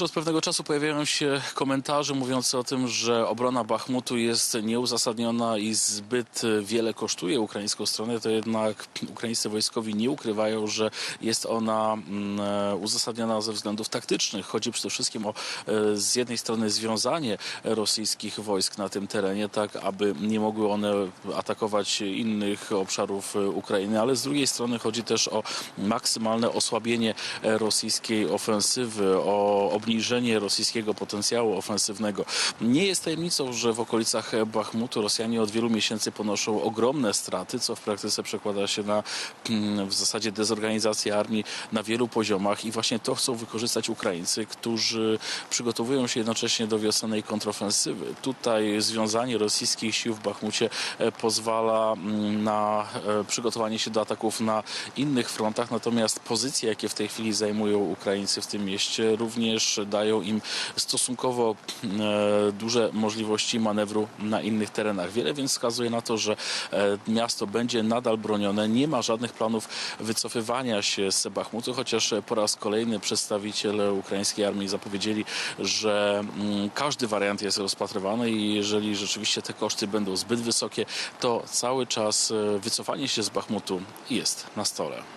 Od pewnego czasu pojawiają się komentarze mówiące o tym, że obrona Bachmutu jest nieuzasadniona i zbyt wiele kosztuje ukraińską stronę, to jednak ukraińscy wojskowi nie ukrywają, że jest ona mm, e, uzasadniona ze względów taktycznych. Chodzi przede wszystkim o e, z jednej strony związanie rosyjskich wojsk na tym terenie, tak aby nie mogły one atakować innych obszarów e, Ukrainy, ale z drugiej strony chodzi też o maksymalne osłabienie rosyjskiej ofensywy, o obniżenie rosyjskiego potencjału ofensywnego. Nie jest tajemnicą, że w okolicach Bachmutu Rosjanie od wielu miesięcy ponoszą ogromne straty, co w praktyce przekłada się na mm, w zasadzie dezorganizację armii na wielu poziomach i właśnie to chcą wykorzystać Ukraińcy, którzy przygotowują się jednocześnie do wiosennej kontrofensywy. Tutaj związanie rosyjskich sił w Bachmucie e, pozwala mm, na e, przygotowanie się do ataków na innych frontach, natomiast pozycje, jakie w tej chwili zajmują Ukraińcy w tym mieście, również dają im stosunkowo e, duże możliwości manewru na innych terenach. Wiele więc wskazuje na to, że e, miasto będzie nadal bronione. Nie ma żadnych planów wycofywania się z Bachmutu, chociaż po raz kolejny przedstawiciele ukraińskiej armii zapowiedzieli, że mm, każdy wariant jest rozpatrywany i jeżeli rzeczywiście te koszty będą zbyt wysokie, to cały czas e, wycofanie się z Bachmutu jest na stole.